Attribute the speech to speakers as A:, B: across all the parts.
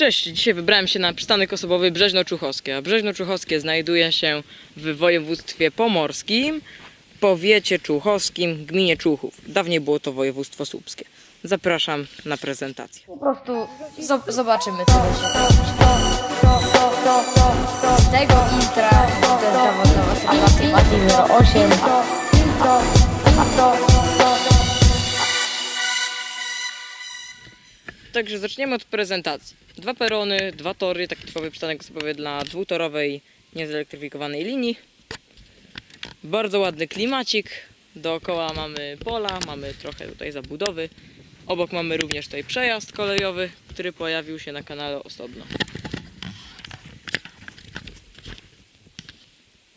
A: Cześć, dzisiaj wybrałem się na przystanek osobowy Brzeźno-Czuchowskie. A Brzeźno-Czuchowskie znajduje się w województwie pomorskim, powiecie czuchowskim, gminie Czuchów. Dawniej było to województwo słupskie. Zapraszam na prezentację.
B: Po prostu zo- zobaczymy, co będzie. Z tego intra Mati 08.
A: Także zaczniemy od prezentacji. Dwa perony, dwa tory, taki typowy przystanek osobowy dla dwutorowej, niezelektryfikowanej linii. Bardzo ładny klimacik. Dookoła mamy pola, mamy trochę tutaj zabudowy. Obok mamy również tutaj przejazd kolejowy, który pojawił się na kanale osobno.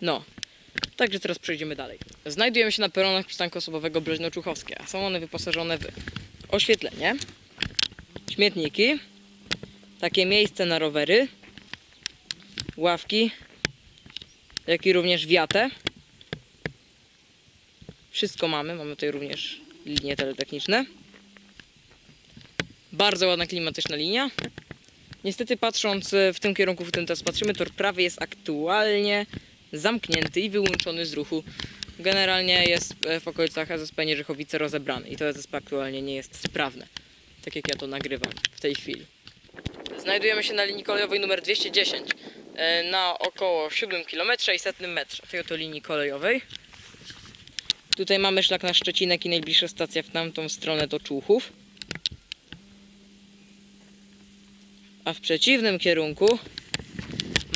A: No, także teraz przejdziemy dalej. Znajdujemy się na peronach przystanku osobowego Breźno-Czuchowskie, a są one wyposażone w oświetlenie, śmietniki, takie miejsce na rowery, ławki, jak i również wiatę. Wszystko mamy, mamy tutaj również linie teletechniczne. Bardzo ładna klimatyczna linia. Niestety patrząc e, w tym kierunku, w którym teraz patrzymy, tor prawy jest aktualnie zamknięty i wyłączony z ruchu. Generalnie jest e, w okolicach ZSP Nierzychowice rozebrany i to ZSP aktualnie nie jest sprawne tak jak ja to nagrywam w tej chwili. Znajdujemy się na linii kolejowej numer 210 e, na około 7 km i 100 metrze tej oto linii kolejowej. Tutaj mamy szlak na Szczecinek i najbliższa stacja w tamtą stronę to Człuchów. A w przeciwnym kierunku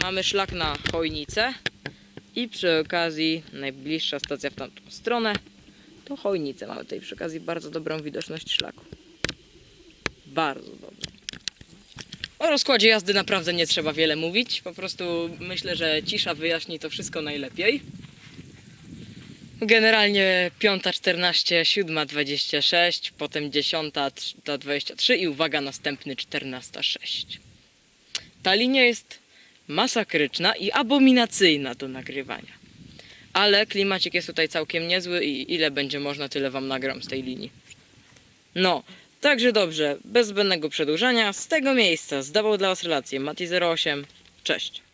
A: mamy szlak na Chojnicę i przy okazji najbliższa stacja w tamtą stronę to Chojnice. Mamy tutaj przy okazji bardzo dobrą widoczność szlaku. Bardzo dobrze. O rozkładzie jazdy naprawdę nie trzeba wiele mówić. Po prostu myślę, że cisza wyjaśni to wszystko najlepiej. Generalnie 5.14, 7.26, potem 10.23 i uwaga, następny 14.06. Ta linia jest masakryczna i abominacyjna do nagrywania. Ale klimacik jest tutaj całkiem niezły i ile będzie można, tyle wam nagram z tej linii. No, także dobrze, bez zbędnego przedłużania, z tego miejsca zdawał dla Was relację Mati08. Cześć.